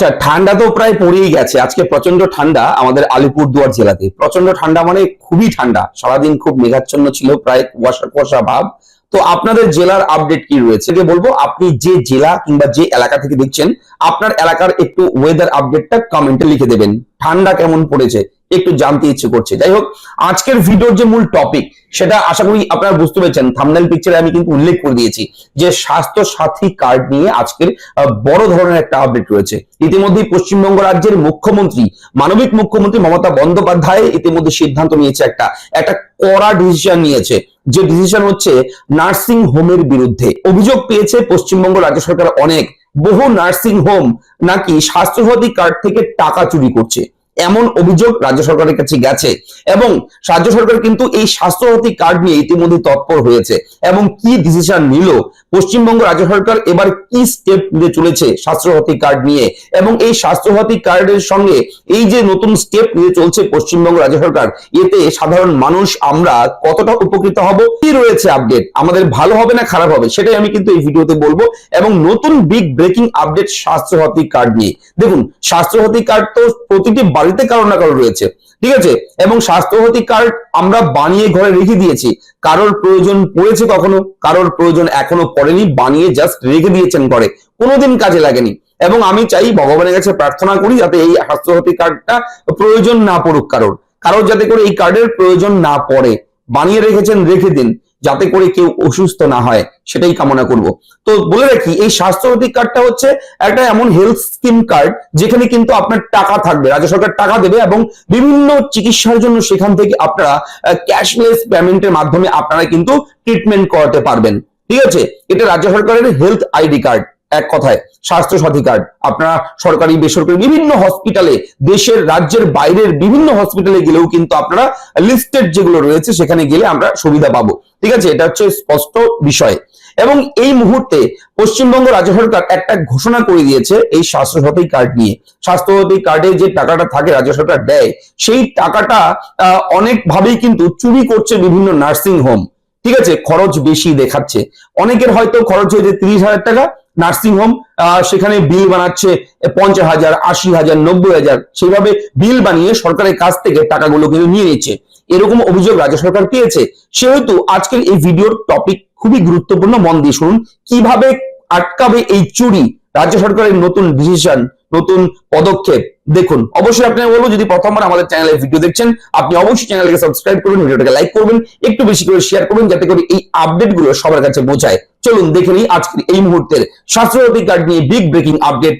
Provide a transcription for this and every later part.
আচ্ছা ঠান্ডা তো প্রায় পড়েই গেছে। আজকে প্রচণ্ড ঠান্ডা আমাদের আলিপুরদুয়ার জেলাতে। প্রচণ্ড ঠান্ডা মানে খুবই ঠান্ডা। সারাদিন খুব মেঘাচ্ছন্ন ছিল, প্রায় কুয়াশা কুয়াশা ভাব। তো আপনাদের জেলার আপডেট কি রয়েছে? বলব, আপনি যে জেলা কিংবা যে এলাকা থেকে দেখছেন, আপনার এলাকার একটু ওয়েদার আপডেটটা কমেন্টে লিখে দেবেন। ঠান্ডা কেমন পড়েছে? একটু জানতে ইচ্ছে করছে। যাই হোক, আজকের ভিডিওর যে মূল টপিক সেটা আশা করি আপনারা বুঝতে পেরেছেন। থামনেল পিকচারে আমি কিন্তু উল্লেখ করে দিয়েছি যে স্বাস্থ্য সাথী কার্ড নিয়ে আজকের বড় ধরনের একটা আপডেট রয়েছে। ইতিমধ্যেই পশ্চিমবঙ্গ রাজ্যের মুখ্যমন্ত্রী, মানবিক মুখ্যমন্ত্রী মমতা বন্দ্যোপাধ্যায় ইতিমধ্যে সিদ্ধান্ত নিয়েছে একটা একটা কড়া ডিসিশন নিয়েছে। যে ডিসিশন হচ্ছে নার্সিং হোমের বিরুদ্ধে। অভিযোগ পেয়েছে পশ্চিমবঙ্গ রাজ্য সরকার অনেক। বহু নার্সিং হোম নাকি স্বাস্থ্যসাথী কার্ড থেকে টাকা চুরি করছে। এমন অভিযোগ রাজ্য সরকারের কাছে গেছে এবং রাজ্য সরকার কিন্তু এই স্বাস্থ্যসাথী কার্ড নিয়ে ইতিমধ্যে তৎপর হয়েছে এবং কি ডিসিশন নিল? পশ্চিমবঙ্গ রাজ্য সরকার এবার কি স্টেপ নিতে চলেছে স্বাস্থ্যসাথী কার্ড নিয়ে? এবং এই স্বাস্থ্যসাথী কার্ডের সঙ্গে এই যে নতুন স্টেপ নিয়ে চলছে পশ্চিমবঙ্গ রাজ্য সরকার, এতে সাধারণ মানুষ আমরা কতটা উপকৃত হব? কি রয়েছে আপডেট আমাদের ভালো হবে না খারাপ হবে? সেটাই আমি কিন্তু এই ভিডিওতে বলব। এবং নতুন big breaking update Swasthya Sathi card নিয়ে। দেখুন স্বাস্থ্যসাথী কার্ড তো প্রতিটি বাড়িতে কারও না কারও রয়েছে, ঠিক আছে? এবং স্বাস্থ্যসাথী কার্ড আমরা বানিয়ে ঘরে রেখে দিয়েছি। কারোর প্রয়োজন পড়েছে কখনো কারোর প্রয়োজন এখনও পড়েনি, বানিয়ে জাস্ট রেখে দিয়েছেন ঘরে। কোনোদিন কাজে লাগেনি। এবং আমি চাই ভগবানের কাছে প্রার্থনা করি যাতে এই স্বাস্থ্যসাথী কার্ডটা প্রয়োজন না পড়ুক কারোর। কারোর যাতে করে এই কার্ডের প্রয়োজন না পড়ে। বানিয়ে রেখেছেন, রেখে দিন। যাতে করে কেউ অসুস্থ না হয়, সেটাই কামনা করব। তো বলে রাখি, এই স্বাস্থ্য সাথী কার্ডটা হচ্ছে একটা এমন হেলথ স্কিম কার্ড যেখানে কিন্তু আপনার টাকা থাকবে, রাজ্য সরকার টাকা দেবে এবং বিভিন্ন চিকিৎসার জন্য সেখান থেকে আপনারা ক্যাশলেস পেমেন্টের মাধ্যমে আপনারা কিন্তু ট্রিটমেন্ট করাতে পারবেন। ঠিক আছে? এটা রাজ্য সরকারের হেলথ আইডি কার্ড এক কথায় স্বাস্থ্য সাথী কার্ড আপনারা সরকারি বেসরকারি বিভিন্ন হসপিটালে দেশের রাজ্যের বাইরের বিভিন্ন হসপিটালে গেলেও কিন্তু আপনারা লিস্টেড যেগুলো রয়েছে সেখানে গেলে আমরা সুবিধা পাবো। ঠিক আছে? এটা হচ্ছে স্পষ্ট বিষয়। এবং এই মুহূর্তে পশ্চিমবঙ্গ রাজ্য সরকার একটা ঘোষণা করে দিয়েছে এই স্বাস্থ্যসাথী কার্ড নিয়ে। স্বাস্থ্যসাথী কার্ডে যে টাকাটা থাকে রাজ্য সরকার দেয় সেই টাকাটা আহ, অনেকভাবেই কিন্তু চুরি করছে বিভিন্ন নার্সিং হোম ঠিক আছে? খরচ বেশি দেখাচ্ছে। অনেকের হয়তো খরচ হয়েছে তিরিশ হাজার টাকা নার্সিং হোম সেখানে বিল বানাচ্ছে পঞ্চাশ হাজার, আশি হাজার, নব্বই হাজার। সেইভাবে বিল বানিয়ে সরকারের কাছ থেকে টাকাগুলো কিন্তু নিয়ে নিচ্ছে। এরকম অভিযোগ রাজ্য সরকার পেয়েছে। সেহেতু আজকের এই ভিডিওর টপিক খুবই গুরুত্বপূর্ণ, মন দিয়ে শুনুন। কীভাবে আটকাবে এই চুরি? রাজ্য সরকারের নতুন ডিসিশন নতুন পদক্ষেপ। দেখুন, অবশ্যই আপনাকে বলব, যদি প্রথমবার আমাদের চ্যানেলে ভিডিও দেখছেন, আপনি অবশ্যই চ্যানেলকে সাবস্ক্রাইব করবেন ভিডিওটাকে লাইক করবেন, একটু বেশি করে শেয়ার করবেন যাতে করে এই আপডেটগুলো সবার কাছে পৌঁছায়। চলুন দেখে নিই আজকের এই মুহূর্তের স্বাস্থ্য অধিকার নিয়ে বিগ ব্রেকিং আপডেট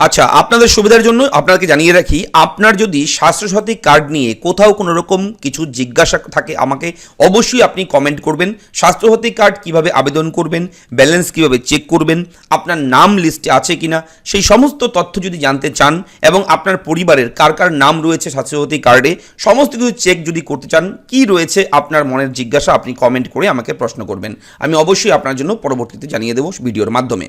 আচ্ছা আপনাদের সুবিধার জন্য আপনাকে জানিয়ে রাখি, আপনার যদি স্বাস্থ্যসাথী কার্ড নিয়ে কোথাও কোনো রকম কিছু জিজ্ঞাসা থাকে আমাকে, অবশ্যই আপনি কমেন্ট করবেন। স্বাস্থ্যসাথী কার্ড কীভাবে আবেদন করবেন, ব্যালেন্স কীভাবে চেক করবেন, আপনার নাম লিস্টে আছে কিনা, সেই সমস্ত তথ্য যদি জানতে চান এবং আপনার পরিবারের কার কার নাম রয়েছে স্বাস্থ্যসাথী কার্ডে, সমস্ত কিছু চেক যদি করতে চান, কি রয়েছে আপনার মনের জিজ্ঞাসা আপনি কমেন্ট করে আমাকে প্রশ্ন করবেন। আমি অবশ্যই আপনার জন্য পরবর্তীতে জানিয়ে দেবো ভিডিওর মাধ্যমে।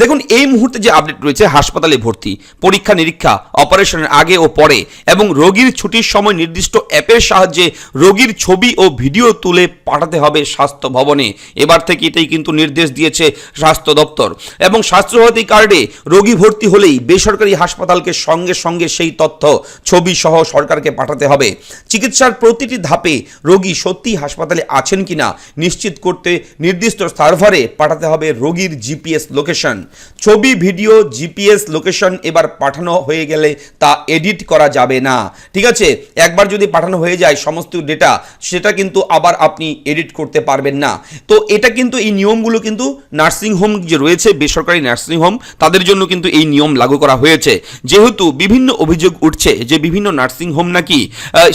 দেখুন, এই মুহূর্তে যে আপডেট রয়েছে, হাসপাতালে ভর্তি, পরীক্ষা, নিরীক্ষা, অপারেশনের আগে ও পরে, এবং রোগীর ছুটির সময় নির্দিষ্ট অ্যাপের সাহায্যে রোগীর ছবি ও ভিডিও তুলে পাঠাতে হবে স্বাস্থ্য ভবনে। এবার থেকে এটাই কিন্তু নির্দেশ দিয়েছে স্বাস্থ্য দপ্তর। এবং স্বাস্থ্যসাথী কার্ডে রোগী ভর্তি হলেই বেসরকারি হাসপাতালকে সঙ্গে সঙ্গে সেই তথ্য, ছবি সহ সরকারকে পাঠাতে হবে। চিকিৎসার প্রতিটি ধাপে রোগী সত্যি হাসপাতালে আছেন কিনা নিশ্চিত করতে নির্দিষ্ট সার্ভারে পাঠাতে হবে রোগীর জিপিএস লোকেশন। ছবি, ভিডিও, জিপিএস লোকেশন এবার পাঠানো হয়ে গেলে তা এডিট করা যাবে না। ঠিক আছে? একবার যদি পাঠানো হয়ে যায় সমস্ত ডেটা সেটা কিন্তু আবার আপনি এডিট করতে পারবেন না। তো এটা কিন্তু এই নিয়মগুলো কিন্তু নার্সিং হোম যে রয়েছে, বেসরকারি নার্সিং হোম তাদের জন্য কিন্তু এই নিয়ম লাগু করা হয়েছে। যেহেতু বিভিন্ন অভিযোগ উঠছে যে বিভিন্ন নার্সিং হোম নাকি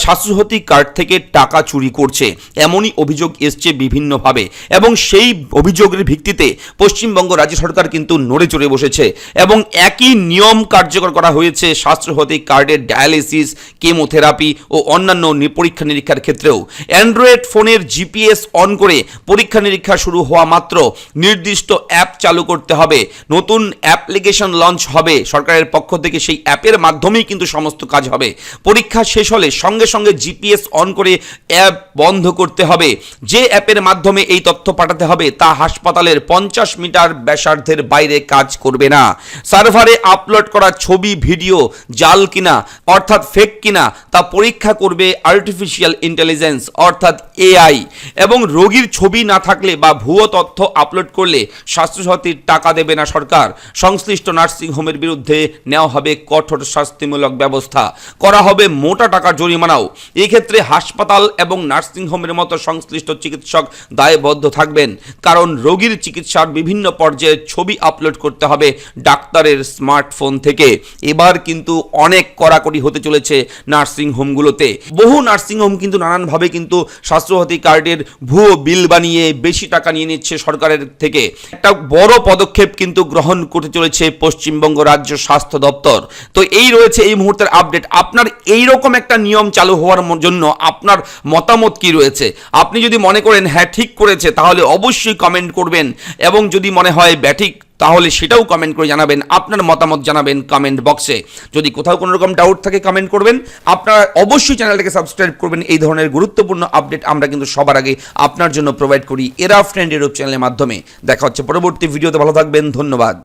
স্বাস্থ্যসাথী কার্ড থেকে টাকা চুরি করছে। এমনই অভিযোগ এসছে বিভিন্নভাবে। এবং সেই অভিযোগের ভিত্তিতে পশ্চিমবঙ্গ রাজ্য সরকার কিন্তু নড়ে চড়ে বসেছে। এবং একই নিয়ম কার্যকর করা হয়েছে স্বাস্থ্যসাথী কার্ডের ডায়ালিসিস, কেমোথেরাপি ও অন্যান্য পরীক্ষা নিরীক্ষার ক্ষেত্রেও। অ্যান্ড্রয়েড ফোনের জিপিএস অন করে পরীক্ষা নিরীক্ষা শুরু হওয়া মাত্র নির্দিষ্ট অ্যাপ চালু করতে হবে। নতুন অ্যাপ্লিকেশন লঞ্চ হবে। সরকারের পক্ষ থেকে সেই অ্যাপের মাধ্যমেই কিন্তু সমস্ত কাজ হবে। পরীক্ষা শেষ হলে সঙ্গে সঙ্গে জিপিএস অন করে অ্যাপ বন্ধ করতে হবে। যে অ্যাপের মাধ্যমে এই তথ্য পাঠাতে হবে তা হাসপাতালের পঞ্চাশ মিটার ব্যাসার্ধের বাইরে কাজ করবে না। সার্ভারে আপ আপলোড করা ছবি, ভিডিও, জাল কিনা, অর্থাৎ ফেক কিনা, তা পরীক্ষা করবে আর্টিফিশিয়াল ইন্টেলিজেন্স অর্থাৎ এআই এবং রোগীর ছবি না থাকলে বা ভুয়ো তথ্য আপলোড করলে স্বাস্থ্যসাথীর টাকা দেবে না সরকার। সংশ্লিষ্ট নার্সিংহোমের বিরুদ্ধে নেওয়া হবে কঠোর শাস্তিমূলক ব্যবস্থা। করা হবে মোটা টাকার জরিমানাও। এক্ষেত্রে হাসপাতাল এবং নার্সিংহোমের মতো সংশ্লিষ্ট চিকিৎসক দায়বদ্ধ থাকবেন। কারণ রোগীর চিকিৎসার বিভিন্ন পর্যায়ে ছবি আপলোড করতে হবে ডাক্তারের স্মার্টফোন থেকে। এবার কিন্তু অনেক কড়াকড়ি হতে চলেছে নার্সিংহোমগুলোতে বহু নার্সিংহোম কিন্তু নানানভাবে কিন্তু স্বাস্থ্যসাথী কার্ডের ভুয়ো বিল বানিয়ে বেশি টাকা নিয়ে নিচ্ছে সরকারের থেকে। একটা বড় পদক্ষেপ কিন্তু গ্রহণ করতে চলেছে পশ্চিমবঙ্গ রাজ্য স্বাস্থ্য দপ্তর। তো এই রয়েছে এই মুহূর্তের আপডেট আপনার এই রকম একটা নিয়ম চালু হওয়ার জন্য আপনার মতামত কি রয়েছে? আপনি যদি মনে করেন হ্যাঁ ঠিক করেছে, তাহলে অবশ্যই কমেন্ট করবেন। এবং যদি মনে হয়, ব্যাঠিক তাহলে সেটাও কমেন্ট করে জানাবেন, আপনার মতামত জানাবেন কমেন্ট বক্সে যদি কোথাও কোনো রকম ডাউট থাকে কমেন্ট করবেন। আপনারা অবশ্যই চ্যানেলটাকে সাবস্ক্রাইব করবেন। এই ধরনের গুরুত্বপূর্ণ আপডেট আমরা কিন্তু সবার আগে আপনার জন্য প্রোভাইড করি এরা ফ্রেন্ড ইউরোপ চ্যানেলের মাধ্যমে। দেখা হচ্ছে পরবর্তী ভিডিওতে ভালো থাকবেন, ধন্যবাদ।